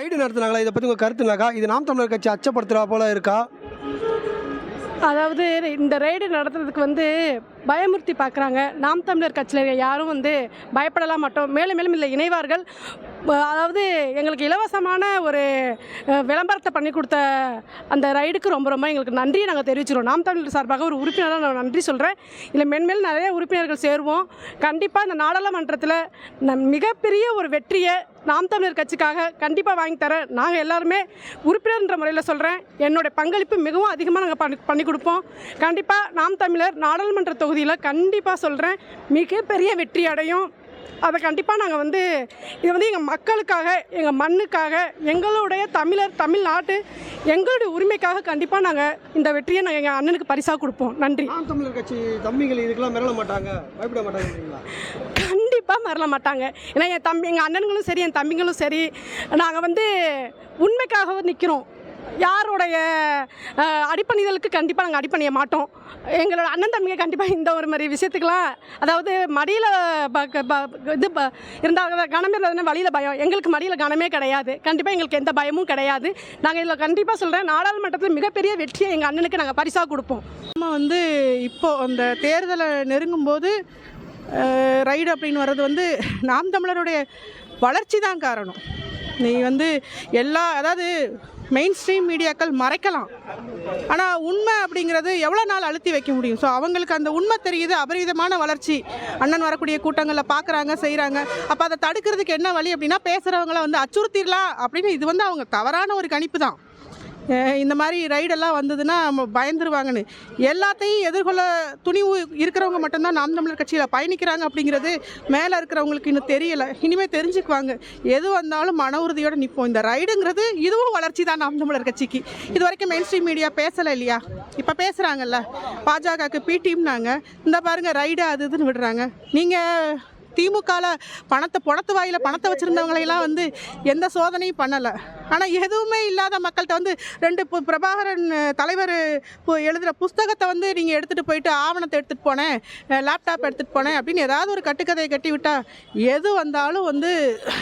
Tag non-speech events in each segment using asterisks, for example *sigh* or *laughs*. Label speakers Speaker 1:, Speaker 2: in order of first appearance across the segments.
Speaker 1: Ride நடத்துனாங்களா? இதை பற்றி உங்கள் கருத்துனாக்கா இது நாம் தமிழர் கட்சி அச்சப்படுத்துகிறா போல இருக்கா?
Speaker 2: அதாவது இந்த ரைடு நடத்துறதுக்கு வந்து பயமுறுத்தி பார்க்குறாங்க. நாம் தமிழர் கட்சியில் இருக்க யாரும் வந்து பயப்படலாம் மாட்டோம். மேலும் மேலும் இல்லை இணைவார்கள். அதாவது எங்களுக்கு இலவசமான ஒரு விளம்பரத்தை பண்ணி கொடுத்த அந்த ரைடுக்கு ரொம்ப ரொம்ப எங்களுக்கு நன்றியை நாங்கள் தெரிவிச்சிடுவோம் நாம் தமிழர் சார்பாக ஒரு உறுப்பினராக நான் நன்றி சொல்கிறேன் இல்லை மென்மேல் நிறைய உறுப்பினர்கள் சேருவோம். கண்டிப்பாக இந்த நாடாளுமன்றத்தில் நம் மிகப்பெரிய ஒரு வெற்றியை நாம் தமிழர் கட்சிக்காக கண்டிப்பாக வாங்கி தரேன் நாங்கள் எல்லாருமே உறுப்பினர்ன்ற முறையில் சொல்கிறேன் என்னுடைய பங்களிப்பு மிகவும் அதிகமாக நாங்கள் பண்ணி பண்ணி கொடுப்போம். கண்டிப்பாக நாம் தமிழர் நாடாளுமன்ற தொகுதியில் கண்டிப்பாக சொல்கிறேன் மிகப்பெரிய வெற்றி அடையும். அதை கண்டிப்பாக நாங்கள் வந்து இது வந்து எங்கள் மக்களுக்காக எங்கள் மண்ணுக்காக எங்களுடைய தமிழர் தமிழ்நாட்டு எங்களுடைய உரிமைக்காக கண்டிப்பாக நாங்கள் இந்த வெற்றியை நாங்கள் எங்கள் அண்ணனுக்கு பரிசாக கொடுப்போம். நன்றி.
Speaker 1: தமிழர் கட்சி தம்பிகள் இதுக்கெல்லாம் மிரள மாட்டாங்க. பயப்பட மாட்டாங்கன்றீங்களா
Speaker 2: கண்டிப்பாக மறல மாட்டாங்க. ஏன்னா என் தம்பி எங்கள் அண்ணனுங்களும் சரி என் தம்பிங்களும் சரி நாங்கள் வந்து உண்மைக்காக நிற்கிறோம் யாருடைய அடிப்பணிதலுக்கு கண்டிப்பாக நாங்கள் அடிப்பணிய மாட்டோம். எங்களோட அண்ணன் தம்பியை கண்டிப்பாக இந்த ஒரு மாதிரி விஷயத்துக்கெலாம் அதாவது மடியில் இது ப- இருந்தால் கணம் இருந்ததுன்னா வழியில் பயம். எங்களுக்கு மடியில் கனமே கிடையாது. கண்டிப்பாக எங்களுக்கு எந்த பயமும் கிடையாது. நாங்கள் இதில் கண்டிப்பாக சொல்கிறேன் நாடாளுமன்றத்தில் மிகப்பெரிய வெற்றியை எங்கள் அண்ணனுக்கு நாங்கள் பரிசாக கொடுப்போம்.
Speaker 3: நம்ம வந்து இப்போது அந்த தேர்தலை நெருங்கும் போது ரைடு அப்படின்னு வர்றது வந்து நாம் தமிழருடைய வளர்ச்சி தான் காரணம். நீ வந்து எல்லா அதாவது மெயின் ஸ்ட்ரீம் மீடியாக்கள் மறைக்கலாம். ஆனால் உண்மை அப்படிங்கிறது எவ்வளோ நாள் அழுத்தி வைக்க முடியும்? ஸோ அவங்களுக்கு அந்த உண்மை தெரியுது அபரிவிதமான வளர்ச்சி. அண்ணன் வரக்கூடிய கூட்டங்களில் பார்க்குறாங்க செய்கிறாங்க அப்போ அதை தடுக்கிறதுக்கு என்ன வழி அப்படின்னா பேசுகிறவங்கள வந்து அச்சுறுத்திடலாம் அப்படின்னு இது வந்து அவங்க தவறான ஒரு கணிப்பு தான். இந்த மாதிரி ரைடெல்லாம் வந்ததுன்னா நம்ம பயந்துருவாங்கன்னு. எல்லாத்தையும் எதிர்கொள்ள துணிவு இருக்கிறவங்க மட்டும்தான் நாம் தமிழர் கட்சியில் பயணிக்கிறாங்க அப்படிங்கிறது மேலே இருக்கிறவங்களுக்கு இன்னும் தெரியலை. இனிமேல் தெரிஞ்சுக்குவாங்க. எது வந்தாலும் மன உறுதியோடு நிற்போம் இந்த ரைடுங்கிறது இதுவும் வளர்ச்சி தான் நாம் தமிழர் கட்சிக்கு. இது வரைக்கும் மெயின் ஸ்ட்ரீம் மீடியா பேசலை இல்லையா? இப்போ பேசுகிறாங்கல்ல பாஜகவுக்கு பிடிம்னாங்க இந்த பாருங்கள் ரைடு அது இதுன்னு விடுறாங்க. நீங்கள் திமுகவில் பணத்தை புணத்து வாயில் பணத்தை வச்சுருந்தவங்களையெல்லாம் வந்து எந்த சோதனையும் பண்ணலை. ஆனால் எதுவுமே இல்லாத மக்கள்கிட்ட வந்து ரெண்டு பு- பிரபாகரன் தலைவர் எழுதுகிற புஸ்தகத்தை வந்து நீங்கள் எடுத்துகிட்டு போயிட்டு ஆவணத்தை எடுத்துகிட்டு போனேன் லேப்டாப் எடுத்துகிட்டு போனேன் அப்படின்னு ஏதாவது ஒரு கட்டுக்கதையை கட்டி விட்டால் எது வந்தாலும் வந்து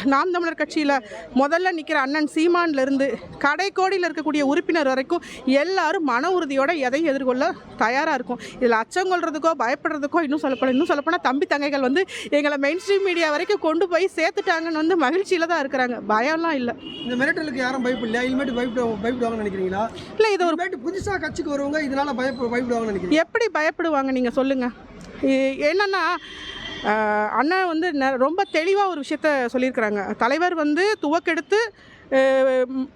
Speaker 3: நாம் தமிழர் கட்சியில் முதல்ல நிற்கிற அண்ணன் சீமான்லேருந்து கடைக்கோடியில் இருக்கக்கூடிய உறுப்பினர் வரைக்கும் எல்லாரும் மன உறுதியோட எதையும் எதிர்கொள்ள தயாராக இருக்கும். இதில் அச்சம் கொள்றதுக்கோ பயப்படுறதுக்கோ இன்னும் சொல்லப்போனால் இன்னும் சொல்லப்போனால் தம்பி தங்கைகள் வந்து எங்களை மெயின் ஸ்ட்ரீம் மீடியா வரைக்கும் கொண்டு போய் சேர்த்துட்டாங்கன்னு வந்து மகிழ்ச்சியில் தான் இருக்கிறாங்க. பயம்லாம் இல்லை.
Speaker 1: இந்த மிரட்டலுக்கு யாரும் பயப்படலையா? இனிமேட்டு பயப்பட பயப்படுவாங்கன்னு நினைக்கிறீங்களா?
Speaker 3: இல்லை இது ஒரு
Speaker 1: இனிமேட்டு புதுசாக கட்சிக்கு வருவங்க இதனால பயப்ப பயப்படுவாங்கன்னு நினைக்கிறீங்க
Speaker 3: எப்படி பயப்படுவாங்க நீங்கள் சொல்லுங்கள் என்னன்னா ஆஹ், அண்ணன் வந்து ரொம்ப தெளிவாக ஒரு விஷயத்த சொல்லியிருக்கிறாங்க. தலைவர் வந்து துவக்கெடுத்து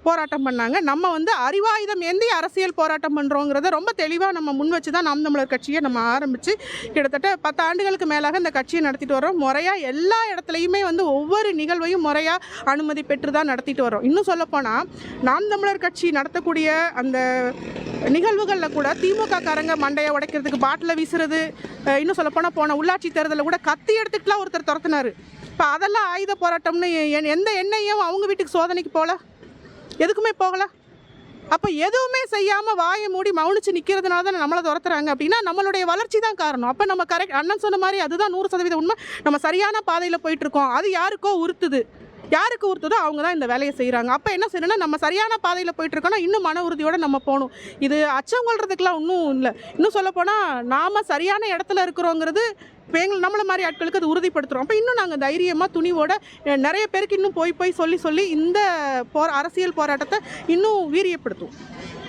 Speaker 3: போராட்டம் பண்ணாங்க. நம்ம வந்து அறிவாயுதம் ஏந்தி அரசியல் போராட்டம் பண்ணுறோங்கிறத ரொம்ப தெளிவாக நம்ம முன் வச்சு தான் நாம் தமிழர் கட்சியை நம்ம ஆரம்பித்து கிட்டத்தட்ட பத்து ஆண்டுகளுக்கு மேலாக இந்த கட்சியை நடத்திட்டு வரோம் முறையாக எல்லா இடத்துலையுமே வந்து ஒவ்வொரு நிகழ்வையும் முறையாக அனுமதி பெற்று தான் நடத்திட்டு வரோம் இன்னும் சொல்லப்போனால் நாம் தமிழர் கட்சி நடத்தக்கூடிய அந்த நிகழ்வுகளில் கூட திமுக காரங்க மண்டையை உடைக்கிறதுக்கு பாட்டில் வீசுறது இன்னும் சொல்லப்போனால் போன உள்ளாட்சி தேர்தலில் கூட கத்தி எடுத்துக்கிட்டுலாம் ஒருத்தர் துரத்துனாரு. இப்போ அதெல்லாம் ஆயுத போராட்டம்னு எந்த எண்ணெயும் அவங்க வீட்டுக்கு சோதனைக்கு போகல எதுக்குமே போகல. அப்போ எதுவுமே செய்யாமல் வாயை மூடி மௌனிச்சு நிற்கிறதுனால தான் நம்மளை துரத்துறாங்க? அப்படின்னா நம்மளுடைய வளர்ச்சி தான் காரணம். அப்போ நம்ம கரெக்ட் அண்ணன் சொன்ன மாதிரி அதுதான் நூறு சதவீதம் உண்மை. நம்ம சரியான பாதையில் போயிட்டுருக்கோம் அது யாருக்கோ உறுத்துது. யாருக்கு உறுத்துதோ அவங்க தான் இந்த வேலையை செய்கிறாங்க அப்போ என்ன செய்யணும்னா நம்ம சரியான பாதையில் போயிட்டு இருக்கோம்னா இன்னும் மன உறுதியோடு நம்ம போகணும். இது அச்சம் கொள்றதுக்கெலாம் ஒன்றும் இல்லை. இன்னும் சொல்லப்போனால் நாம் சரியான இடத்துல இருக்கிறோங்கிறது எங்கள் நம்மளை மாதிரி ஆட்களுக்கு அது உறுதிப்படுத்துகிறோம் அப்போ இன்னும் நாங்கள் தைரியமாக துணிவோட நிறைய பேருக்கு இன்னும் போய் போய் சொல்லி சொல்லி இந்த போர அரசியல் போராட்டத்தை இன்னும் வீரியப்படுத்தும்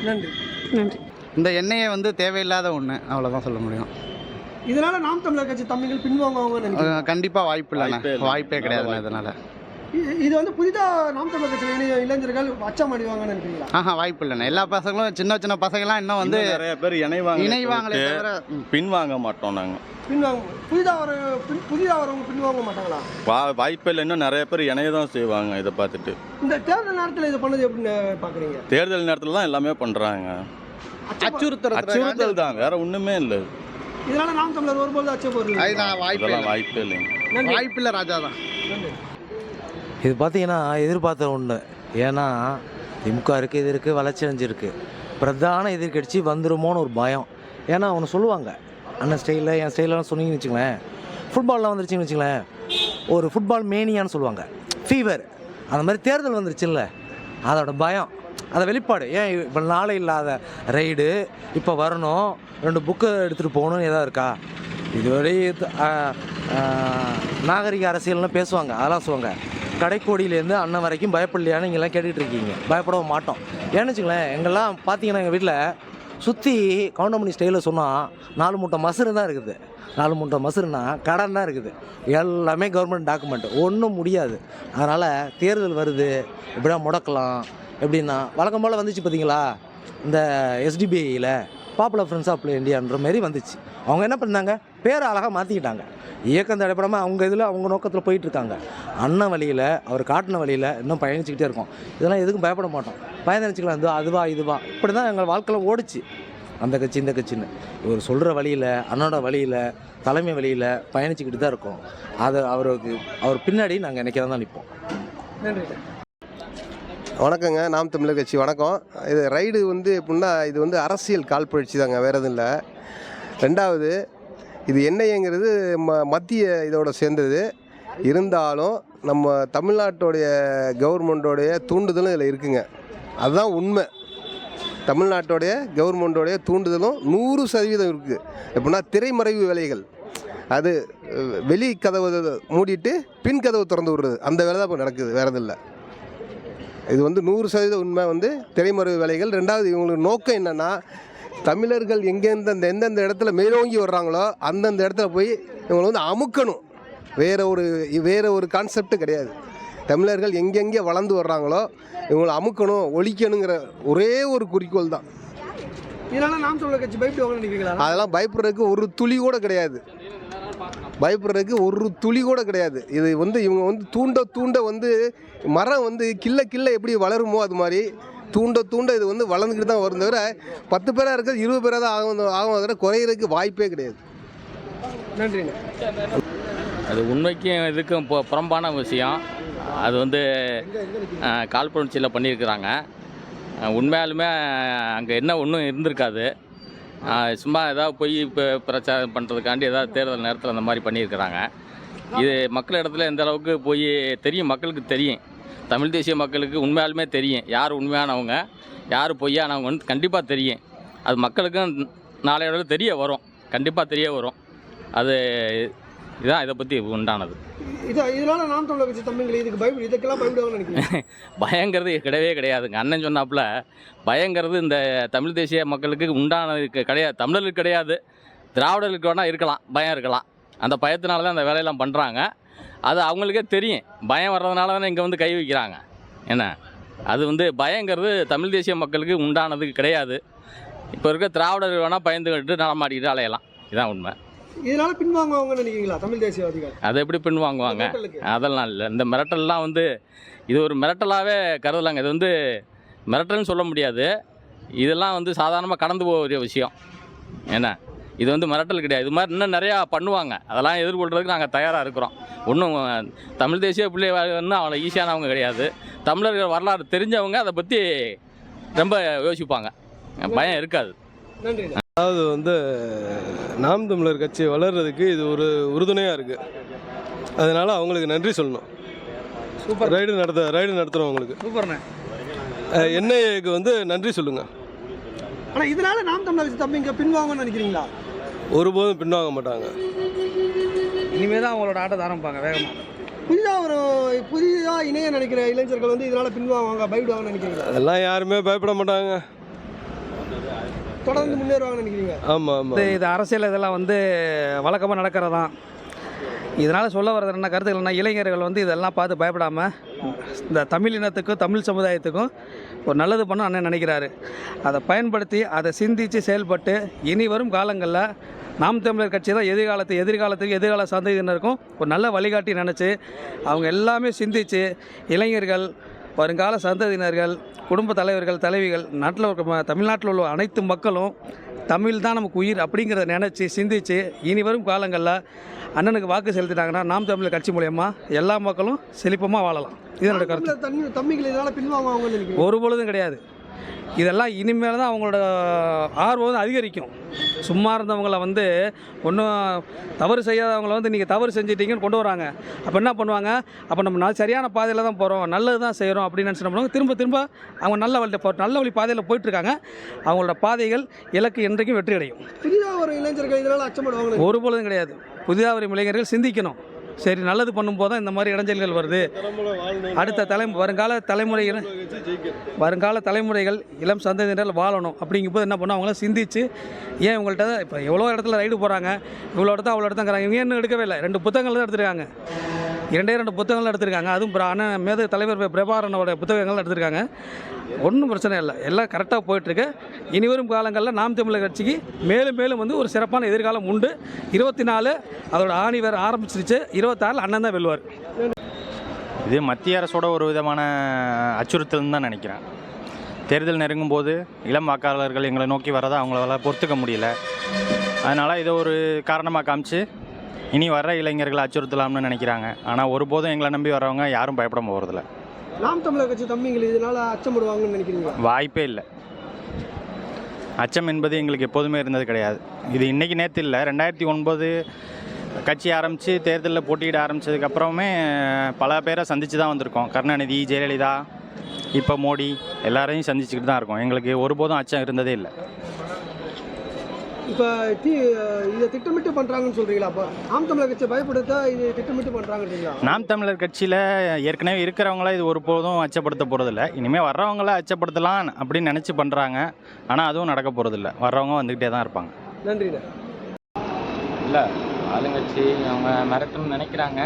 Speaker 1: நன்றி.
Speaker 3: நன்றி.
Speaker 4: இந்த எண்ணெயை வந்து தேவையில்லாத ஒன்று அவ்வளோதான் சொல்ல முடியும்.
Speaker 1: இதனால நாம் தமிழர் கட்சி தம்பிகள் பின்வாங்குவாங்கன்னு நினைக்கிறேன்.
Speaker 4: கண்டிப்பாக வாய்ப்பு இல்லைண்ணே.
Speaker 5: வாய்ப்பே இல்லை.
Speaker 4: வாய்ப்பே கிடையாதுண்ணே இதனால்.
Speaker 1: இது வந்து புதிதாக நாம் தமிழர் கட்சியில் இணைய இளைஞர்கள் அச்சம் அடைவாங்கன்னு நினைக்கிறீங்களா?
Speaker 4: ஆஹா வாய்ப்பு இல்லைண்ணே. எல்லா பசங்களும் சின்ன சின்ன பசங்களாம் இன்னும் வந்து
Speaker 5: நிறைய பேர் இணைவாங்க
Speaker 4: இணைவாங்களே தவிர.
Speaker 5: பின்வாங்க மாட்டோம் நாங்க.
Speaker 1: பின்வாங்க புதிதாக வர பின் புதிதாக வரவங்க பின்வாங்க மாட்டாங்களா?
Speaker 5: வா வாய்ப்பே இல்லை. இன்னும் நிறைய பேர் இணைய தான் செய்வாங்க இதை பார்த்துட்டு.
Speaker 1: இந்த தேர்தல் நேரத்தில் இதை பண்ணது எப்படின்னு பார்க்குறீங்க?
Speaker 5: தேர்தல் நேரத்தில் தான் எல்லாமே பண்றாங்க.
Speaker 4: அச்சுறுத்தல்
Speaker 5: அச்சுறுத்தல் தான். வேற ஒண்ணுமே இல்லை.
Speaker 1: இதனால நாம் தமிழர் ஒருபோது அச்சம்
Speaker 4: அது
Speaker 1: போடுறது
Speaker 4: நான் வாய்ப்பே
Speaker 5: இதெல்லாம்
Speaker 4: இல்லை.
Speaker 5: வாய்ப்பே
Speaker 4: வாய்ப்பு இல்லை ராஜா தான்.
Speaker 6: இது பார்த்தீங்கன்னா எதிர்பார்த்த ஒன்று ஏன்னா திமுக இருக்குது இது இருக்குது வளர்ச்சி அடைஞ்சிருக்கு. பிரதான எதிர்க்கட்சி வந்துருமோன்னு ஒரு பயம். ஏன்னா அவனு சொல்லுவாங்க. அண்ணன் ஸ்டைலில் என் ஸ்டைலெலாம் சொன்னீங்கன்னு வச்சுங்களேன் ஃபுட்பால்லாம் வந்துருச்சுன்னு வச்சுங்களேன் ஒரு ஃபுட்பால் மேனியான்னு சொல்லுவாங்க. ஃபீவர் அந்த மாதிரி தேர்தல் வந்துருச்சுல்ல. அதோட பயம். அதை வெளிப்பாடு. ஏன் இப்போ நாளை இல்லாத ரைடு இப்போ வரணும். ரெண்டு புக்கு எடுத்துகிட்டு போகணும்னு எதாவது இருக்கா? இதுவரை இது, நாகரிக அரசியல்னு பேசுவாங்க. அதெல்லாம் சொல்லுவாங்க. கடைக்கோடியிலேருந்து அண்ணன் வரைக்கும் பயப்படலையான்னு இங்கெல்லாம் கேட்டுகிட்டு இருக்கீங்க பயப்படவும் மாட்டோம். ஏன்னு வச்சுங்களேன் எங்கெல்லாம் பார்த்தீங்கன்னா எங்கள் வீட்டில் சுற்றி கவுண்டமணி ஸ்டைலில் சொன்னால் நாலு மூட்டை மசுறு தான் இருக்குது. நாலு மூட்டை மசுறுனா கடன் தான் இருக்குது. எல்லாமே கவர்மெண்ட் டாக்குமெண்ட் ஒன்றும் முடியாது. அதனால் தேர்தல் வருது. இப்படியா முடக்கலாம். எப்படின்னா வழக்கம் போல் வந்துச்சு பார்த்தீங்களா? இந்த எஸ்டிபிஐயில் பாப்புலர் ஃப்ரெண்ட்ஸ் ஆஃப் இந்தியான்ற மாரி வந்துச்சு. அவங்க என்ன பண்ணாங்க? பேரை அழகாக மாற்றிக்கிட்டாங்க இயக்கம் தடைப்படாமல் அவங்க இதில் அவங்க நோக்கத்தில் போயிட்டுருக்காங்க. அண்ணன் வழியில் அவர் காட்டின வழியில் இன்னும் பயணிச்சுக்கிட்டே இருக்கோம். இதெல்லாம் எதுக்கும் பயப்பட மாட்டோம். பயந்து நினச்சிக்கலாம் இது அதுவா இதுவா. இப்படி தான் எங்கள் வாழ்க்கையில் ஓடிச்சு. அந்த கட்சி இந்த கட்சின்னு. இவர் சொல்கிற வழியில் அண்ணனோட வழியில் தலைமை வழியில் பயணிச்சுக்கிட்டு தான் இருக்கோம். அது அவருக்கு அவர் பின்னாடி நாங்கள் நினைக்க தான் நிற்போம்.
Speaker 1: நன்றி
Speaker 7: வணக்கங்க. நாம் தமிழர் கட்சி வணக்கம். இது ரைடு வந்து எப்படின்னா இது வந்து அரசியல் காழ்ப்புணர்ச்சி தாங்க. வேறு எதுவும் இல்லை. ரெண்டாவது இது என்ஐஏங்கிறது ம மத்திய இதோட சேர்ந்தது. இருந்தாலும் நம்ம தமிழ்நாட்டோடைய கவர்மெண்ட்டோடைய தூண்டுதலும் இதில் இருக்குங்க. அதுதான் உண்மை. தமிழ்நாட்டோடைய கவர்மெண்ட்டோடைய தூண்டுதலும் நூறு சதவீதம் இருக்குது எப்படின்னா திரைமறைவு வேலைகள். அது வெளி கதவு மூடிட்டு பின் கதவு திறந்து விடுறது. அந்த வேலை தான் இப்போ நடக்குது வேறு இல்லை. இது வந்து நூறு சதவீத உண்மை வந்து திரைமறைவு வேலைகள். ரெண்டாவது இவங்களுக்கு நோக்கம் என்னென்னா தமிழர்கள் எங்கெந்த எந்தெந்த இடத்துல மேலோங்கி வர்றாங்களோ அந்தந்த இடத்துல போய் இவங்களை வந்து அமுக்கணும். வேற ஒரு வேற ஒரு கான்செப்ட் கிடையாது. தமிழர்கள் எங்கெங்கே வளர்ந்து வர்றாங்களோ இவங்களை அமுக்கணும் ஒழிக்கணுங்கிற ஒரே ஒரு குறிக்கோள் தான். அதெல்லாம் பயப்படுறதுக்கு ஒரு துளி கூட கிடையாது. பயப்படுறதுக்கு ஒரு துளி கூட கிடையாது. இது வந்து இவங்க வந்து தூண்ட தூண்ட வந்து மரம் வந்து கிள்ள கிள்ள எப்படி வளருமோ அது மாதிரி தூண்ட தூண்ட இது வந்து வளர்ந்துக்கிட்டு தான் வரும் தவிர பத்து பேராக இருக்கிறது இருபது பேராக தான் ஆகும் ஆகும் தவிர குறையிறதுக்கு வாய்ப்பே கிடையாது.
Speaker 1: நன்றிண்ணே.
Speaker 8: அது உண்மைக்கும் இதுக்கும் இப்போ புறம்பான விஷயம். அது வந்து காழ்ப்புணர்ச்சியில் பண்ணியிருக்கிறாங்க. உண்மையாலுமே அங்கே என்ன ஒன்றும் இருந்திருக்காது. சும்மா ஏதாவது போய் இப்போ பிரச்சாரம் பண்ணுறதுக்காண்டி ஏதாவது தேர்தல் நேரத்தில் அந்த மாதிரி பண்ணியிருக்கிறாங்க. இது மக்கள் இடத்துல எந்த அளவுக்கு போய் தெரியும் மக்களுக்கு தெரியும். தமிழ் தேசிய மக்களுக்கு உண்மையாலுமே தெரியும். யார் உண்மையானவங்க யார் பொய்யானவங்க வந்து கண்டிப்பாக தெரியும். அது மக்களுக்கும் நாளையோட தெரிய வரும். கண்டிப்பாக தெரிய வரும். அது இதுதான் இதை பற்றி உண்டானது.
Speaker 1: இது இதனால நாம் தமிழர் கட்சி தம்பிங்களை இதுக்கு பயப்படு இதுக்கெல்லாம் பயப்படுவாங்கன்னு நினைக்கிறீங்க? *laughs*
Speaker 8: பயங்கிறது கிடையவே கிடையாதுங்க அண்ணன் சொன்னாப்புல பயங்கிறது இந்த தமிழ் தேசிய மக்களுக்கு உண்டானது கிடையாது. தமிழர்களுக்கு கிடையாது. திராவிடர்களுக்கு வேணால் இருக்கலாம். பயம் இருக்கலாம். அந்த பயத்தினால தான் அந்த வேலையெல்லாம் பண்ணுறாங்க அது அவங்களுக்கே தெரியும். பயம் வர்றதுனால தானே இங்கே வந்து கை வைக்கிறாங்க. என்ன? அது வந்து பயங்கிறது தமிழ் தேசிய மக்களுக்கு உண்டானது கிடையாது. இப்போ இருக்க திராவிடர்கள் வேணால் பயந்துக்கிட்டு நடமாடிக்கிட்டு அலையலாம். இதான் உண்மை.
Speaker 1: இதனால பின்வாங்குவாங்கன்னு நினைக்கிறீங்களா தமிழ் தேசியவாதிகள்
Speaker 8: அதை எப்படி பின் வாங்குவாங்க
Speaker 1: மக்களுக்கு.
Speaker 8: அதெல்லாம் இல்லை. இந்த மிரட்டல்லாம் வந்து இது ஒரு மிரட்டலாகவே கருதலாங்க. இது வந்து மிரட்டல்னு சொல்ல முடியாது. இதெல்லாம் வந்து சாதாரணமாக கடந்து போகிற விஷயம். என்ன? இது வந்து மிரட்டல் கிடையாது. இது மாதிரி இன்னும் நிறையா பண்ணுவாங்க. அதெல்லாம் எதிர்கொள்கிறதுக்கு நாங்கள் தயாராக இருக்கிறோம். ஒன்றும் தமிழ் தேசிய பிள்ளைன்னு அவ்வளோ ஈஸியானவங்க கிடையாது. தமிழர்கள் வரலாறு தெரிஞ்சவங்க அதை பற்றி ரொம்ப யோசிப்பாங்க. பயம் இருக்காது.
Speaker 1: நன்றி.
Speaker 9: அதாவது வந்து நாம் தமிழர் கட்சி வளர்றதுக்கு இது ஒரு உறுதுணையாக இருக்குது அதனால் அவங்களுக்கு நன்றி சொல்லணும்.
Speaker 1: சூப்பர்.
Speaker 9: ரைடு நடத்த ரைடு நடத்துகிறவங்களுக்கு
Speaker 1: சூப்பர்ண்ணே.
Speaker 9: என்ஐஏக்கு வந்து நன்றி சொல்லுங்கள்
Speaker 1: ஆனா இதனால நாம் தமிழர் கட்சி தம்பிங்க பின்வாங்கன்னு நினைக்கிறீங்களா?
Speaker 9: ஒருபோதும் பின்வாங்க மாட்டாங்க.
Speaker 10: இனிமேல் தான் அவங்களோட ஆட்டத்தை ஆரம்பிப்பாங்க வேகமாக
Speaker 1: புதிதா ஒரு புதிதா இணைய நினைக்கிற இளைஞர்கள் வந்து இதனால பின்வாங்குவாங்க பயப்படுவாங்கன்னு நினைக்கிறீங்களா?
Speaker 9: அதெல்லாம் யாருமே பயப்பட மாட்டாங்க.
Speaker 1: தொடர்ந்து முன்னேறுவாங்கன்னு நினைக்கிறீங்க?
Speaker 9: ஆமாம் ஆமாம்
Speaker 10: இது இது அரசியல் இதெல்லாம் வந்து வழக்கமாக நடக்கிறது தான் இதனால் சொல்ல வர்றது என்ன கருத்துக்கள்னா இளைஞர்கள் வந்து இதெல்லாம் பார்த்து பயப்படாமல் இந்த தமிழ் இனத்துக்கும் தமிழ் சமுதாயத்துக்கும் ஒரு நல்லது பண்ண அண்ணன் நினைக்கிறாரு. அதை பயன்படுத்தி அதை சிந்தித்து செயல்பட்டு இனி வரும் காலங்களில் நாம் தமிழர் கட்சி தான் எதிர்காலத்து எதிர்காலத்துக்கு எதிர்கால சந்ததியினருக்கும் ஒரு நல்ல வழிகாட்டி நினச்சி அவங்க எல்லாமே சிந்தித்து இளைஞர்கள் வருங்கால சந்ததியினர்கள் குடும்ப தலைவர்கள் தலைவிகள் நாட்டில் இருக்க தமிழ்நாட்டில் உள்ள அனைத்து மக்களும் தமிழ் தான் நமக்கு உயிர் அப்படிங்கிறத நினச்சி சிந்தித்து இனி வரும் காலங்களில் அண்ணனுக்கு வாக்கு செலுத்திட்டாங்கன்னா நாம் தமிழர் கட்சி மூலயமா எல்லா மக்களும் செழிப்பமாக வாழலாம். இது என்னோட கருத்து. ஒரு பொழுதும் கிடையாது. இதெல்லாம் இனிமேல் தான் அவங்களோட ஆர்வம் வந்து அதிகரிக்கும். சும்மா இருந்தவங்கள வந்து ஒன்றும் தவறு செய்யாதவங்கள வந்து நீங்கள் தவறு செஞ்சிட்டீங்கன்னு கொண்டு வராங்க. அப்போ என்ன பண்ணுவாங்க? அப்போ நம்ம நல் சரியான பாதையில் தான் போகிறோம் நல்லது தான் செய்கிறோம் அப்படின்னு நினச்சி பண்ணுவாங்க? திரும்ப திரும்ப அவங்க நல்ல வழியில் போ நல்ல வழி பாதையில் போயிட்டுருக்காங்க. அவங்களோட பாதைகள் இலக்கு என்றைக்கும் வெற்றி அடையும்
Speaker 1: புதிதாக ஒரு இளைஞர்கள் இதனால அச்சப்படுவாங்கன்னு
Speaker 10: ஒருபொழுதும் கிடையாது. புதிதாக வரும் இளைஞர்கள் சிந்திக்கணும். சரி நல்லது பண்ணும்போது தான் இந்த மாதிரி இடைஞ்சல்கள் வருது. அடுத்த தலை வருங்கால தலைமுறைகள் வருங்கால தலைமுறைகள் இளம் சந்ததியினரால் வாழணும். அப்படிங்கும்போது என்ன பண்ணோம்? அவங்களாம் சிந்திச்சு ஏன் உங்கள்கிட்ட இப்போ எவ்வளோ இடத்துல ரைடு போகிறாங்க இவ்வளோ இடத்த அவ்வளோ இடத்தாங்கிறாங்க இவங்க இன்னும் எடுக்கவே இல்லை? ரெண்டு புத்தகங்கள் தான் எடுத்துருக்காங்க. இரண்டே ரெண்டு புத்தகங்கள் எடுத்திருக்காங்க. அதுவும் ஆனால் அண்ணன் மேத தலைவர் பிரபாகரனோட புத்தகங்கள் எடுத்திருக்காங்க. ஒன்றும் பிரச்சனை இல்லை. எல்லாம் கரெக்டாக போயிட்டுருக்கு. இனிவரும் காலங்களில் நாம் தமிழர் கட்சிக்கு மேலும் மேலும் வந்து ஒரு சிறப்பான எதிர்காலம் உண்டு. இருபத்தி நாலு அதோட ஆணி வேறு ஆரம்பிச்சிருச்சு. இருபத்தாறில் அண்ணன் தான் வெல்வார்
Speaker 11: இது மத்திய அரசோட ஒரு விதமான அச்சுறுத்தல்னு தான் நினைக்கிறேன். தேர்தல் நெருங்கும் போது இளம் வாக்காளர்கள் எங்களை நோக்கி வரதை அவங்களால பொறுத்துக்க முடியல. அதனால் இதை ஒரு காரணமாக காமிச்சு இனி வர்ற இளைஞர்களை அச்சுறுத்தலாம்னு நினைக்கிறாங்க. ஆனால் ஒருபோதும் எங்களை நம்பி வர்றவங்க யாரும் பயப்பட போகிறதில்ல
Speaker 1: நாம் தமிழர் கட்சி தம்பிங்கள் இதனால அச்சப்படுவாங்கன்னு நினைக்கிறீங்க
Speaker 11: வாய்ப்பே இல்லை. அச்சம் என்பது எங்களுக்கு எப்போதுமே இருந்தது கிடையாது. இது இன்றைக்கி நேற்று இல்லை. ரெண்டாயிரத்தி ஒன்பது கட்சி ஆரம்பித்து தேர்தலில் போட்டியிட ஆரம்பித்ததுக்கப்புறமே பல பேரை சந்தித்து தான் வந்திருக்கோம். கருணாநிதி ஜெயலலிதா இப்போ மோடி எல்லாரையும் சந்திச்சுக்கிட்டு தான் இருக்கோம். எங்களுக்கு ஒருபோதும் அச்சம் இருந்ததே இல்லை.
Speaker 1: இப்போ தி இதை திட்டமிட்டு பண்ணுறாங்கன்னு சொல்கிறீங்களா அப்போ நாம் தமிழர் கட்சியை பயப்படுத்த இது திட்டமிட்டு பண்ணுறாங்கன்றீங்களா
Speaker 11: நாம் தமிழர் கட்சியில் ஏற்கனவே இருக்கிறவங்கள இது ஒருபோதும் அச்சப்படுத்த போகிறதில்ல இனிமேல் வர்றவங்கள அச்சப்படுத்தலாம் அப்படின்னு நினச்சி பண்ணுறாங்க ஆனால் அதுவும் நடக்க போகிறதில்ல வர்றவங்க வந்துக்கிட்டே தான் இருப்பாங்க.
Speaker 1: நன்றிண்ணே.
Speaker 12: இல்லை ஆளுங்கட்சி அவங்க மிரட்டணும்னு நினைக்கிறாங்க.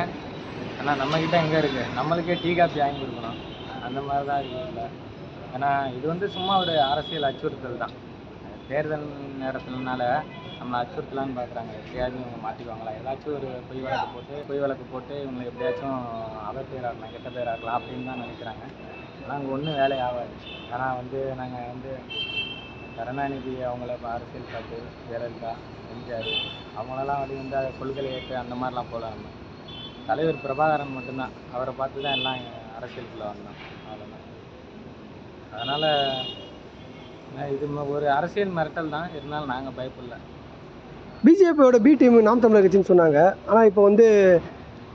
Speaker 12: ஆனால் நம்மக்கிட்ட எங்கே இருக்குது நம்மளுக்கே டீ காப்பி வாங்கி கொடுக்கணும். அந்த மாதிரி தான் இருக்குது ஏன்னா இது வந்து சும்மா ஒரு அரசியல் அச்சுறுத்தல் தான். தேர்தல் நேரத்துலனால நம்மளை அச்சுறுத்தலான்னு பார்க்குறாங்க. எப்படியாச்சும் இவங்க மாட்டிக்குவாங்களா? ஏதாச்சும் ஒரு பொய் வழக்கு போட்டு பொய் வழக்கு போட்டு இவங்களை எப்படியாச்சும் அவர் பேராக்கலாம் கெட்ட பேராக்கலாம் அப்படின்னு தான் நினைக்கிறாங்க. ஆனால் அங்கே ஒன்றும் வேலை ஆகாது. ஏன்னா வந்து நாங்கள் வந்து கருணாநிதி அவங்கள அரசியல் பார்த்து ஜெயலலிதா எம்ஜிஆர் அவங்களெல்லாம் வந்து வந்து அதை கொள்கை ஏற்று அந்த மாதிரிலாம் போல நம்ம. தலைவர் பிரபாகரன் மட்டும்தான். அவரை பார்த்து தான் எல்லாம் அரசியலுக்குள்ளே வந்தோம். அவ்வளோதான் அதனால் இது ஒரு அரசியல் மிரட்டல் தான். இருந்தாலும் நாங்கள் பயப்படல.
Speaker 1: பிஜேபியோட பி டீம் நாம் தமிழர் கட்சின்னு சொன்னாங்க. ஆனால் இப்போ வந்து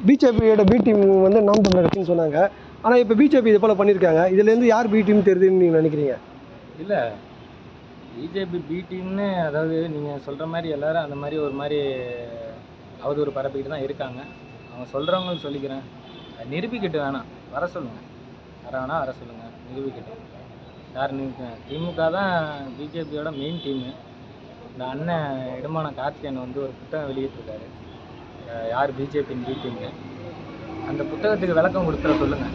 Speaker 1: பிஜேபியோட பி டீம் வந்து நாம் தமிழர் கட்சின்னு சொன்னாங்க. ஆனால் இப்போ பிஜேபி இது போல் பண்ணியிருக்காங்க இதுலேருந்து யார் பி டீம் தெரியுதுன்னு நீங்கள் நினைக்கிறீங்க?
Speaker 12: இல்லை. பிஜேபி பி டீம்னு அதாவது நீங்கள் சொல்கிற மாதிரி எல்லாரும் அந்த மாதிரி ஒரு மாதிரி அவதூறு பரப்பிக்கிட்டு தான் இருக்காங்க. அவங்க சொல்கிறவங்களுக்கு சொல்லிக்கிறேன். நிரூபிக்கிட்டு வேணாம். வர சொல்லுங்கள் வர வேணா வர சொல்லுங்கள் நிரூபிக்கட்டும் யார் நிரூபிக்க திமுக தான் பிஜேபியோட மெயின் டீமு இந்த அண்ணன் இடமான கார்த்திகேயன் வந்து ஒரு புத்தகம் வெளியிட்டிருக்காரு. யார் பிஜேபியின் பி டீம்னு அந்த புத்தகத்துக்கு விளக்கம் கொடுத்துட சொல்லுங்கள்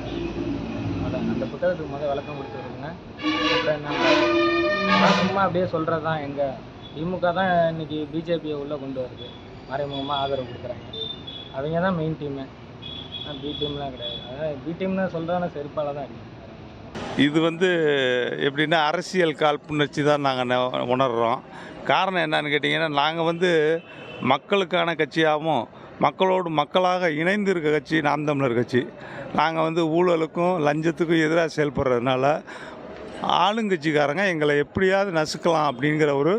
Speaker 12: அதான் அந்த புத்தகத்துக்கு முதல் விளக்கம் கொடுத்து விடுங்க. அப்புறம் என்ன? சும்மா அப்படியே சொல்கிறது தான் எங்கள் திமுக தான் இன்னைக்கு பிஜேபியை உள்ளே கொண்டு வருது. மறைமுகமாக ஆதரவு கொடுக்குறாங்க. அவங்க தான் மெயின் டீமு பி டீம்லாம் கிடையாது. அதான் பி டீம்னு சொல்கிறதான செருப்பால் தான் இருக்குது
Speaker 13: இது வந்து எப்படின்னா அரசியல் காழ்ப்புணர்ச்சி தான் நாங்கள் உணர்கிறோம் காரணம் என்னன்னு கேட்டிங்கன்னா நாங்கள் வந்து மக்களுக்கான கட்சியாகவும் மக்களோடு மக்களாக இணைந்து இருக்க கட்சி நாம் தமிழர் கட்சி. நாங்கள் வந்து ஊழலுக்கும் லஞ்சத்துக்கும் எதிராக செயல்படுறதுனால ஆளுங்கட்சிக்காரங்க எங்களை எப்படியாவது நசுக்கலாம் அப்படிங்கிற ஒரு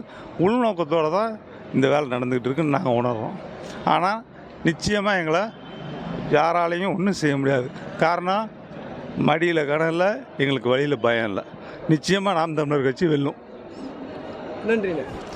Speaker 13: உள்நோக்கத்தோடு தான் இந்த வேலை நடந்துக்கிட்டு இருக்குன்னு நாங்கள் உணர்கிறோம் ஆனால் நிச்சயமாக எங்களை யாராலையும் ஒன்றும் செய்ய முடியாது. காரணம் மடியில் கடன் இல்லை எங்களுக்கு வழியில் பயம் இல்லை. நிச்சயமாக நாம் தமிழர் கட்சி வெல்லும்.
Speaker 1: நன்றிண்ணே.